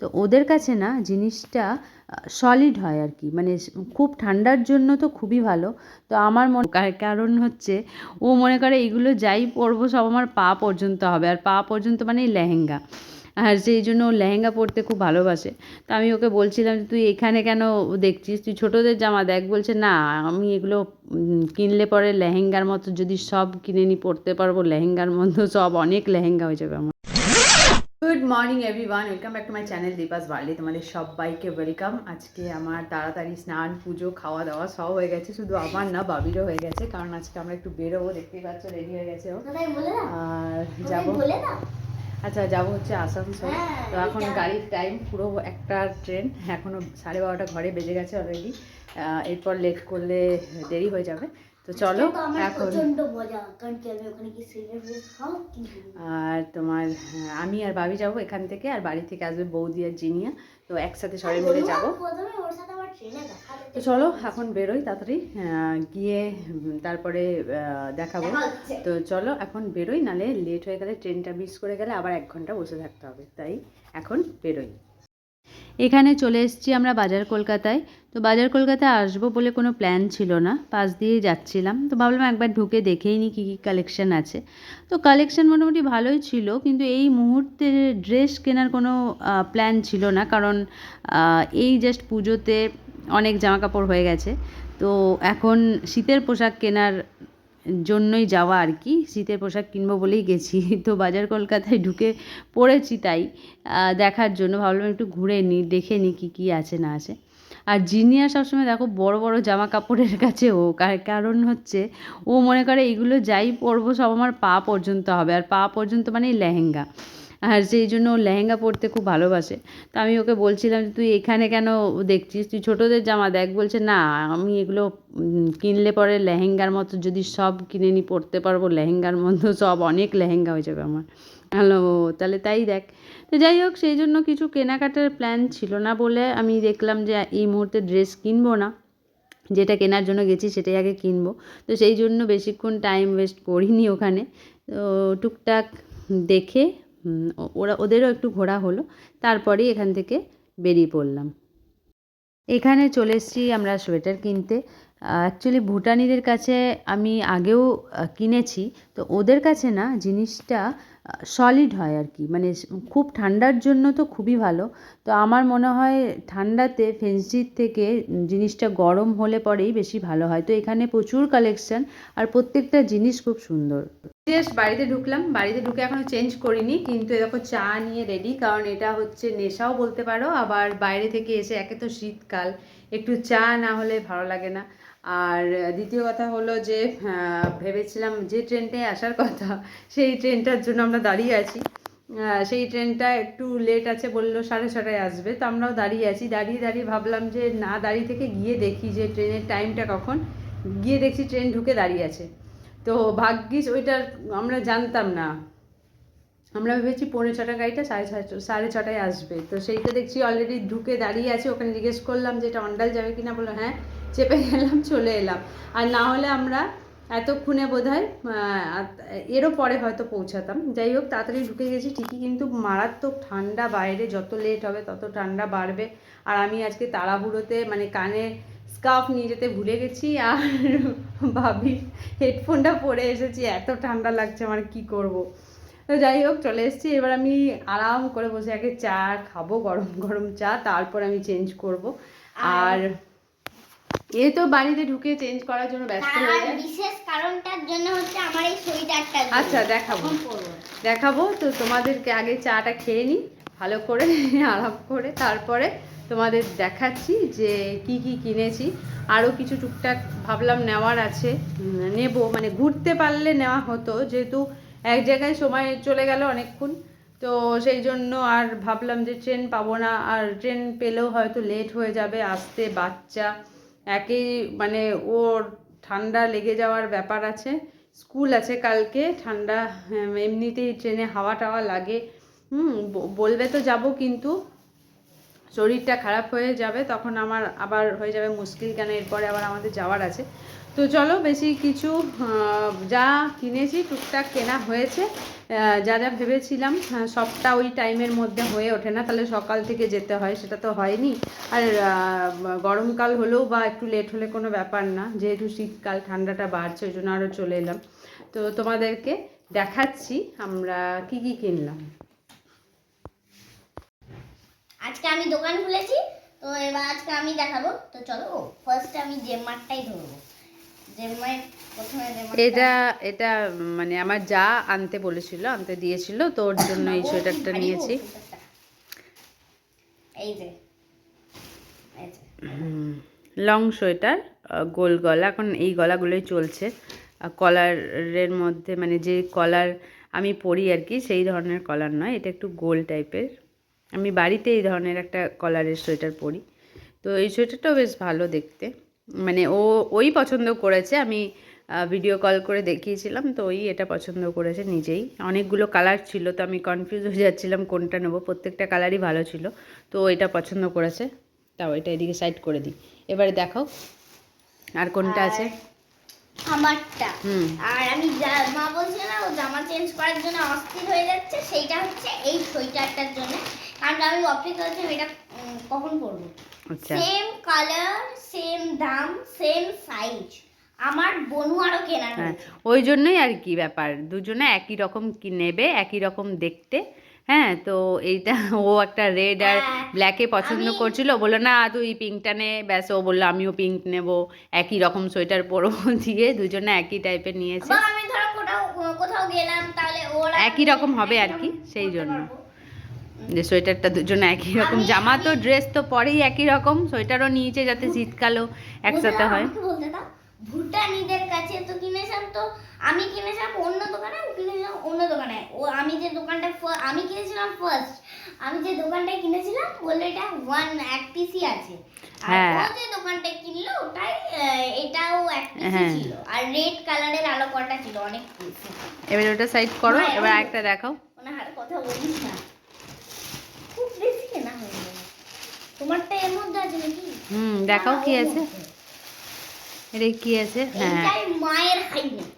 তো ওদের কাছে না জিনিসটা সলিড হয় আর কি। মানে খুব ঠান্ডার জন্য তো খুবই ভালো। তো আমার মনে কারণ হচ্ছে ও মনে করে এগুলো যাই পরবো সব আমার পা পর্যন্ত হবে। আর পা পর্যন্ত মানে লেহেঙ্গা। আর সেই জন্য ও লেহেঙ্গা পরতে খুব ভালোবাসে। তো আমি ওকে বলছিলাম যে, তুই এখানে কেন দেখছিস? তুই ছোটোদের জামা দেখ। বলছে, না, আমি এগুলো কিনলে পরে লেহেঙ্গার মতো যদি সব কিনে নিই পরতে পারব। লেহেঙ্গার মতো সব, অনেক লেহেঙ্গা হয়ে যাবে আমার। Good morning everyone welcome back to my channel Deepa's barley তোমাদের সবাইকে ওয়েলকাম আজকে আমার তাড়াতাড়ি স্নান পুজো খাওয়া দাওয়া সব হয়ে গেছে। শুধু আমার না বাবিরও হয়ে গেছে। কারণ আজকে আমরা একটু বেরোবো। দেখতেই পাচ্ছ রেডি হয়ে গেছে আর যাব আচ্ছা যাব হচ্ছে আসানসোল। হ্যাঁ, তো এখন গাড়ির টাইম পুরো একটা ট্রেন এখনও সাড়ে বারোটা ঘরে বেজে গেছে অলরেডি এরপর লেট করলে দেরি হয়ে যাবে। তো চলো এখন আর তোমার হ্যাঁ, আমি আর বাবি যাব এখান থেকে আর বাড়ি থেকে আসবে বৌদি আর জিনিয়া তো একসাথে সবাই মিলে যাব। তো চলো এখন বেরোই তাড়াতাড়ি গিয়ে তারপরে দেখাবো। তো চলো এখন বেরোই নালে লেট হয়ে গেলে ট্রেনটা মিস করে গেলে আবার এক ঘণ্টা বসে থাকতে হবে। তাই এখন বেরোই। এখানে চলে এসেছি আমরা বাজার কলকাতায়। তো বাজার কলকাতায় আসব বলে কোনো প্ল্যান ছিল না। পাশ দিয়েই যাচ্ছিলাম। তো ভাবলাম একবার ঢুকে দেখেই নি কী কী কালেকশন আছে। তো কালেকশন মোটামুটি ভালোই ছিল, কিন্তু এই মুহূর্তে ড্রেস কেনার কোনো প্ল্যান ছিল না। কারণ এই জাস্ট পুজোতে অনেক জামা কাপড় হয়ে গেছে। তো এখন শীতের পোশাক কেনার জন্যই যাওয়া আর কি। শীতের পোশাক কিনবো বলেই গেছি। তো বাজার কলকাতায় ঢুকে পড়েছি তাই। দেখার জন্য ভাবলাম একটু ঘুরে নিই দেখে নিই কী কী আছে, না আছে। আর জিনিয়া সবসময় দেখো বড় বড় জামা কাপড়ের কাছে ও। কার- কারণ হচ্ছে ও মনে করে এগুলো যাই পরবো সব আমার পা পর্যন্ত হবে। আর পা পর্যন্ত মানে লেহেঙ্গা। আর সেই জন্য ও লেহেঙ্গা পরতে খুব ভালোবাসে। তো আমি ওকে বলছিলাম তুই এখানে কেন দেখছিস? তুই ছোটোদের জামা দেখ। বলছে, না, আমি এগুলো কিনলে পরে লেহেঙ্গার মতো যদি সব কিনে নিই পরতে পারব। লেহেঙ্গার মতো সব অনেক লেহেঙ্গা হয়ে যাবে আমার। হ্যালো, তাহলে তাই দেখ। তো যাই হোক, সেই জন্য কিছু কেনাকাটার প্ল্যান ছিল না বলে আমি দেখলাম যে, এই মুহূর্তে ড্রেস কিনবো না। যেটা কেনার জন্য গেছি, সেটাই আগে কিনবো। তো সেই জন্য বেশিক্ষণ টাইম ওয়েস্ট করিনি ওখানে। তো টুকটাক দেখে ওরা, ওদেরও একটু ঘোরা হলো। তারপরেই এখান থেকে বেরিয়ে পড়লাম। এখানে চলে এসেছি আমরা সোয়েটার কিনতে। অ্যাকচুয়ালি ভুটানিদের কাছে আমি আগেও কিনেছি। তো ওদের কাছে না, জিনিসটা সলিড হয় আর কি। মানে খুব ঠান্ডার জন্য তো খুবই ভালো। তো আমার মনে হয় ঠান্ডাতে ফেন্সির থেকে জিনিসটা গরম হলে পরেই বেশি ভালো হয়। তো এখানে প্রচুর কালেকশন আর প্রত্যেকটা জিনিস খুব সুন্দর। জাস্ট বাড়িতে ঢুকলাম। বাড়িতে ঢুকে এখনও চেঞ্জ করিনি। কিন্তু এরকম চা নিয়ে রেডি কারণ এটা হচ্ছে নেশাও বলতে পারো। আবার বাইরে থেকে এসে একে তো শীতকাল। একটু চা না হলে ভালো লাগে না। আর দ্বিতীয় কথা হলো যে ভেবেছিলাম যে ট্রেনটায় আসার কথা, সেই ট্রেনটার জন্য আমরা দাঁড়িয়ে আছি। সেই ট্রেনটা একটু লেট আছে বলল, সাড়ে ছটায় আসবে, তো আমরাও দাঁড়িয়ে আছি। দাঁড়িয়ে দাঁড়িয়ে ভাবলাম যে, না, দাঁড়িয়ে থেকে গিয়ে দেখি যে ট্রেনের টাইমটা কখন। গিয়ে দেখছি ট্রেন ঢুকে দাঁড়িয়ে আছে। তো ভাগ্যিস ওইটার আমরা জানতাম না। আমরা ভেবেছি পৌনে ছটা গাড়িটা সাড়ে সাড়ে ছটায় আসবে। তো সেইটা দেখছি অলরেডি ঢুকে দাঁড়িয়ে আছে। ওখানে জিজ্ঞেস করলাম যে, এটা অন্ডাল যাবে কিনা? বলল হ্যাঁ। চেপে গেলাম চলে এলাম। আর না হলে আমরা এতক্ষণে বোধ হয় এরও পরে হয়তো পৌঁছাতাম। যাই হোক তাড়াতাড়ি ঢুকে গেছি ঠিকই কিন্তু মারাত্মক ঠান্ডা বাইরে যত লেট হবে তত ঠান্ডা বাড়বে। আর আমি আজকে তাড়াহুড়োতে মানে কানে স্কার্ফ নিয়ে যেতে ভুলে গেছি আর ভাবি হেডফোনটা পরে এসেছি এত ঠান্ডা লাগছে আমার কি করব। তো যাই হোক চলে এসেছি এবার আমি আরাম করে বসে আগে চা খাব গরম গরম চা তারপর আমি চেঞ্জ করব। আর এ তো বাড়িতে ঢুকে চেঞ্জ করার জন্য ব্যস্ত হয়ে তার যায়। বিশেষ কারণটার জন্য হচ্ছে আমার এই সোয়েটারটা আচ্ছা দেখাবো। দেখাবো তো তোমাদেরকে আগে চাটা খেয়ে নিই ভালো করে আরাম করে তারপরে তোমাদের দেখাচ্ছি যে কি কি কিনেছি। আরও কিছু টুকটাক ভাবলাম নেওয়ার আছে নেব মানে ঘুরতে পারলে নেওয়া হতো যেহেতু এক জায়গায় সময় চলে গেল অনেকক্ষণ। তো সেই জন্য আর ভাবলাম যে ট্রেন পাবো না আর ট্রেন পেলেও হয়তো লেট হয়ে যাবে আসতে বাচ্চা। একেই মানে ওর ঠান্ডা লেগে যাওয়ার ব্যাপার আছে। স্কুল আছে কালকে ঠান্ডা হ্যাঁ, এমনিতেই ট্রেনে হাওয়া টাওয়া লাগে। হুম বলবে তো যাব কিন্তু। শরীরটা খারাপ হয়ে যাবে তখন আমার আবার হয়ে যাবে মুশকিল কেন? এরপরে আবার আমাদের যাওয়ার আছে। তো চলো বেশি কিছু যা কিনেছি, টুকটাক কেনা হয়েছে। যা যা ভেবেছিলাম সবটা ওই টাইমের মধ্যে হয়ে ওঠে না, তাহলে সকাল থেকে যেতে হয়, সেটা তো হয়নি। আর গরমকাল হলেও বা একটু লেট হলে কোনো ব্যাপার না, যেহেতু শীতকাল, ঠান্ডাটা বাড়ছে, ওই জন্য আরও চলে এলাম। তো তোমাদেরকে দেখাচ্ছি আমরা কি কি কিনলাম। আজকে আমি দোকান খুলেছি, তো এবার আজকে আমি দেখাবো। তো চলো ফার্স্ট আমি জেমারটাই ধরবো। এটা এটা মানে আমার যা আনতে বলেছিল আনতে দিয়েছিল তো ওর জন্য এই সোয়েটারটা নিয়েছি। লং সোয়েটার গোল গলা এখন এই গলাগুলোই চলছে। কলারের মধ্যে মানে যে কলার আমি পরি আর কি সেই ধরনের কলার নয় এটা একটু গোল টাইপের। আমি বাড়িতে এই ধরনের একটা কলারের সোয়েটার পরি। তো এই সোয়েটারটাও বেশ ভালো দেখতে। মানে ও ওই পছন্দ করেছে আমি ভিডিও কল করে দেখিয়েছিলাম তো ওই এটা পছন্দ করেছে নিজেই। অনেকগুলো কালার ছিল তো আমি কনফিউজ হয়ে যাচ্ছিলাম কোনটা নেব। প্রত্যেকটা কালারই ভালো ছিল তো এটা পছন্দ করেছে তাও এটা এদিকে সাইড করে দিই। এবারে দেখো আর কোনটা আছে? আমারটা। হুম। আর আমি যা- মা বলছে না ও জামা চেঞ্জ করার জন্য অস্থির হয়ে যাচ্ছে সেইটা হচ্ছে এই সোয়েটারটার জন্য। কারণ আমি অপেক্ষা করছি এটা কখন পরবো আচ্ছা। সেম কালার সেম দাম সেম সাইজ আমার বনু আরও কেনার হ্যাঁ ওই জন্যই আর কি ব্যাপার। দুজনে একই রকম কি নেবে একই রকম দেখতে হ্যাঁ? তো এইটা ও একটা রেড আর ব্ল্যাকে পছন্দ করছিল। বলল না তুই পিঙ্কটা নে। ব্যাস ও বলল আমিও পিঙ্ক নেব। একই রকম সোয়েটার পরবো দিয়ে দুজনে একই টাইপের নিয়েছে। একই রকম হবে আর কি, সেই জন্য। যে সোয়েটারটা দুজনে একই রকম। জামা তো ড্রেস তো পরেই একই রকম সোয়েটারও নিয়েছে যাতে শীতকালও একসাথে হয়। ভুটানিদের কাছে তো কিনেছিলাম তো আমি কিনেছিলাম অন্য দোকানে কিনেছিলাম অন্য দোকানে। ও আমি যে দোকানটা আমি কিনেছিলাম ফার্স্ট আমি যে দোকানটায় কিনেছিলাম বলল এটা ওয়ান এক পিসি আছে। আর হ্যাঁ। ও যে দোকানটা কিনলো ওটাই এটাও এক পিসি হ্যাঁ। ছিল। আর রেড কালারের আলো কটা ছিল অনেক পিসি এবার ওটা সাইড করো এবার একটা দেখাও। ওনার কথা বলিস না খুব বেশি কেনা হয়ে গেল তোমারটা এর মধ্যে আছে নাকি? হুম দেখাও কি আছে। এটা কি আছে? হ্যাঁ। মায়ের হাইনেক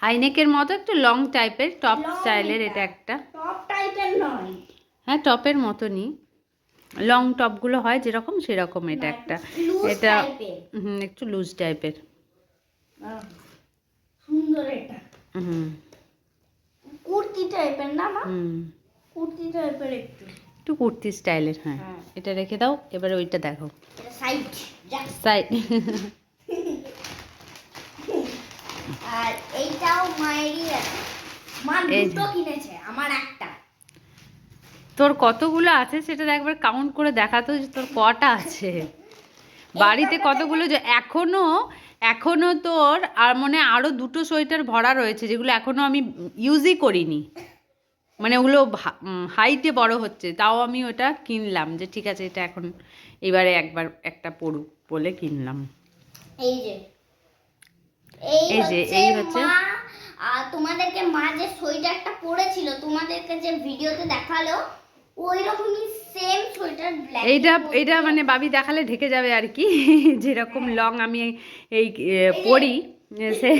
হাইনেকের মতো একটু লং টাইপের টপ স্টাইলের এটা। একটা। টপ টাইপের নয়। হ্যাঁ টপের মতনই। লং টপগুলো হয় যেরকম সেরকম এটা একটা। এটা হুম একটু লুজ টাইপের সুন্দর এটা। হুম। কুর্তি টাইপের না হুম। কুর্তি টাইপের একটু। একটু কুর্তি স্টাইলের হ্যাঁ। হ্যাঁ। এটা রেখে দাও এবার ওইটা দেখো। Side side. আর এইটাও মায়েরই মা দুটো কিনেছে আমার একটা। তোর কতগুলো আছে সেটা একবার কাউন্ট করে দেখাতো যে তোর কটা আছে। বাড়িতে কতগুলো যে এখনও এখনও তোর আর মনে হয় আরও দুটো সোয়েটার ভরা রয়েছে যেগুলো এখনও আমি ইউজই করিনি। মানে ওগুলো হাইটে বড় হচ্ছে তাও আমি ওটা কিনলাম যে ঠিক আছে এটা এখন এবারে একবার একটা পড়ুক বলে কিনলাম এই যে এই যে, এই হচ্ছে। আর তোমাদেরকে মা যে সোয়েটারটা পরেছিল তোমাদেরকে যে ভিডিওতে দেখাল ওই রকমই সেম সোয়েটার ব্ল্যাক এইটা এটা মানে বাবি দেখালে ঢেকে যাবে আর কি যেরকম লং আমি এই পরি সে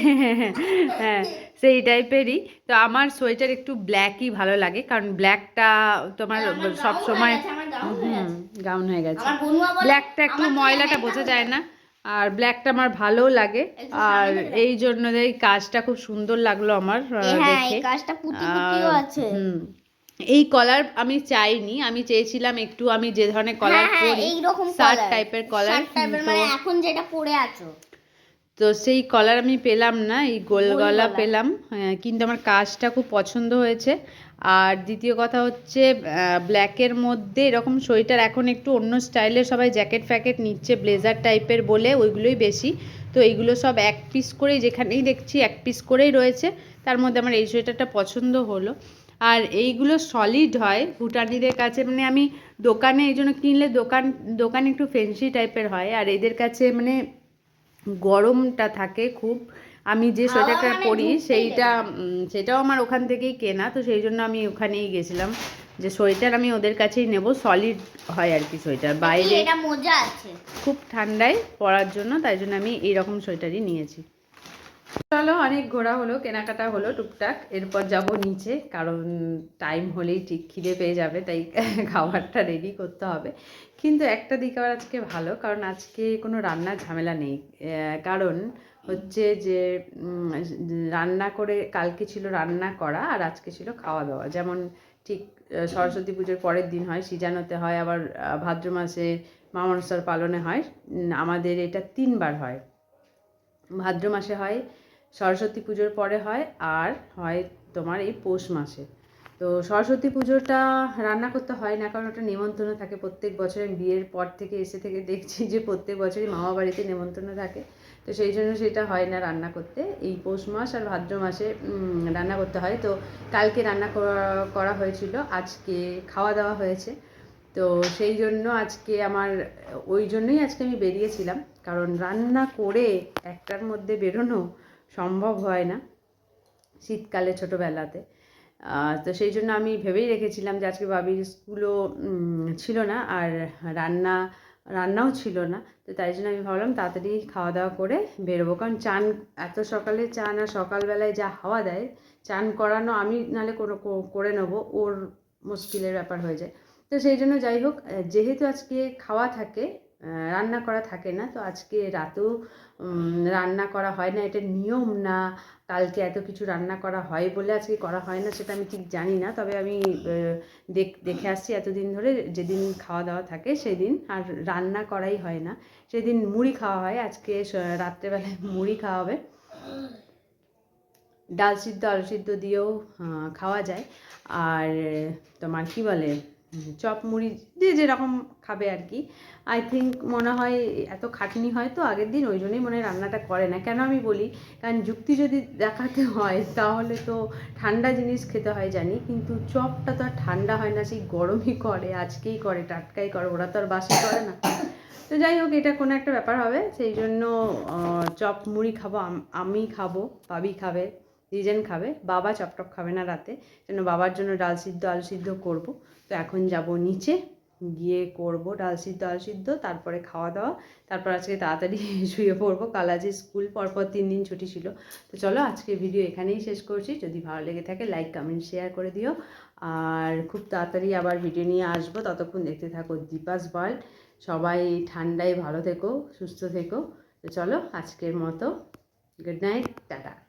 হ্যাঁ সেই টাইপেরই। তো আমার সোয়েটার একটু ব্ল্যাকই ভালো লাগে কারণ ব্ল্যাকটা তোমার সব সময় হুম গাউন হয়ে গেছে। ব্ল্যাকটা একটু ময়লাটা বোঝা যায় না আর ব্ল্যাকটা আমার ভালোও লাগে। আর এই জন্য এই কাজটা খুব সুন্দর লাগল আমার হ্যাঁ দেখে। হুম, এই কলার আমি চাইনি আমি চেয়েছিলাম একটু আমি যে ধরনের কলার হ্যাঁ হ্যাঁ পরি শার্ট টাইপের কলার এখন যেটা পরে আছো। তো সেই কলার আমি পেলাম না এই গোল গোল গলা গলা। পেলাম হ্যাঁ, কিন্তু আমার কাজটা খুব পছন্দ হয়েছে। আর দ্বিতীয় কথা হচ্ছে ব্ল্যাকের মধ্যে এরকম সোয়েটার এখন একটু অন্য স্টাইলের সবাই জ্যাকেট ফ্যাকেট নিচ্ছে ব্লেজার টাইপের বলে ওইগুলোই বেশি। তো এইগুলো সব এক পিস করেই যেখানেই দেখছি এক পিস করেই রয়েছে তার মধ্যে আমার এই সোয়েটারটা পছন্দ হলো। আর এইগুলো সলিড হয় ভুটানিদের কাছে মানে আমি দোকানে এই জন্য কিনলে দোকান দোকানে একটু ফেন্সি টাইপের হয় আর এদের কাছে মানে গরমটা থাকে খুব। আমি যে সোয়েটারটা মানে পরি সেইটা সেটাও আমার ওখান থেকেই কেনা তো সেই জন্য আমি ওখানেই গেছিলাম। যে সোয়েটার আমি ওদের কাছেই নেব সলিড হয় আর কি সোয়েটার। বাইরে এটা মোজা আছে। খুব ঠান্ডায় পরার জন্য তাই জন্য আমি এইরকম সোয়েটারই নিয়েছি। চলো, অনেক ঘোরা হলো, কেনাকাটা হলো টুকটাক। এরপর যাব নিচে, কারণ টাইম হলেই ঠিক খিদে পেয়ে যাবে, তাই খাবারটা রেডি করতে হবে। কিন্তু একটা দিক আবার আজকে ভালো, কারণ আজকে কোনো রান্নার ঝামেলা নেই। কারণ হচ্ছে যে রান্না করে কালকে ছিল রান্না করা, আর আজকে ছিল খাওয়া দাওয়া যেমন ঠিক সরস্বতী পুজোর পরের দিন হয়, সিজানোতে হয়, আবার ভাদ্র মাসে মামনসর পালনে হয়। আমাদের এটা তিনবার হয়। ভাদ্র মাসে হয় সরস্বতী পুজোর পরে হয় আর হয় তোমার এই পৌষ মাসে। তো সরস্বতী পুজোটা রান্না করতে হয় না কারণ ওটা নেমন্তন্ন থাকে। প্রত্যেক বছর আমি বিয়ের পর থেকে এসে থেকে দেখছি যে প্রত্যেক বছরই মামা বাড়িতে নেমন্তন্ন থাকে। তো সেই জন্য সেটা হয় না রান্না করতে। এই পৌষ মাস আর ভাদ্র মাসে রান্না করতে হয়। তো কালকে রান্না করা হয়েছিল। আজকে খাওয়া দাওয়া হয়েছে। তো সেই জন্য আজকে আমার, ওই জন্যই আজকে আমি বেরিয়েছিলাম। কারণ রান্না করে একটার মধ্যে বেরোনো সম্ভব হয় না শীতকালে ছোটোবেলাতে। তো সেই জন্য আমি ভেবেই রেখেছিলাম যে আজকে বাবির স্কুলও ছিল না আর রান্না, রান্নাও ছিল না। তো তাই জন্য আমি ভাবলাম তাড়াতাড়ি খাওয়া দাওয়া করে বেরোবো। কারণ চান, এত সকালে চান আর সকালবেলায় যা হাওয়া দেয়, চান করানো আমি নাহলে কোনো করে নেব, ওর মুশকিলের ব্যাপার হয়ে যায়। তো সেই জন্য যাই হোক যেহেতু আজকে খাওয়া থাকে রান্না করা থাকে না। তো আজকে রাতেও রান্না করা হয় না, এটা নিয়ম না। কালকে এত কিছু রান্না করা হয় বলে আজকে করা হয় না, সেটা আমি ঠিক জানি না। তবে আমি দেখ আসছি এতদিন ধরে যেদিন খাওয়া দাওয়া থাকে সেদিন। আর রান্না করাই হয় না। সেদিন মুড়ি খাওয়া হয়। আজকে রাত্রেবেলায় মুড়ি খাওয়া হবে। ডাল সিদ্ধ, আলু সিদ্ধ দিয়েও খাওয়া যায়। আর তোমার কি বলে? চপ মুড়ি যে যেরকম খাবে আর কি। আই থিঙ্ক মনে হয় এত খাটনি হয় তো আগের দিন, ওই জন্যই মনে হয় রান্নাটা করে না। কেন আমি বলি? কারণ যুক্তি যদি দেখাতে হয়, তাহলে তো ঠান্ডা জিনিস খেতে হয় জানি। কিন্তু চপটা তো আর ঠান্ডা হয় না, সেই গরমই করে, আজকেই করে, টাটকাই করে, ওরা তো আর বাসি করে না। তো যাই হোক, এটা কোনো একটা ব্যাপার হবে। সেই জন্য চপ মুড়ি খাব, আম- খাব, বাবি খাবে। রিজেন খাবে, বাবা চপটপ খাবে না রাতে জন্য বাবার জন্য ডাল সিদ্ধ, আলু সিদ্ধ করব। তো এখন যাব নিচে, গিয়ে করব ডাল সিদ্ধ, আলু সিদ্ধ, তারপরে খাওয়া দাওয়া, তারপর আজকে তাড়াতাড়ি শুয়ে পড়ব। কাল আজকে স্কুল, পরপর তিন দিন ছুটি ছিল। তো চলো আজকে ভিডিও এখানেই শেষ করছি। যদি ভালো লেগে থাকে লাইক কমেন্ট শেয়ার করে দিও। আর খুব তাড়াতাড়ি আবার ভিডিও নিয়ে আসব। ততক্ষণ দেখতে থাকো দীপাস ওয়ার্ল্ড সবাই ঠান্ডায় ভালো থেকো, সুস্থ থেকো। তো চলো আজকের মতো গুড নাইট টাটা।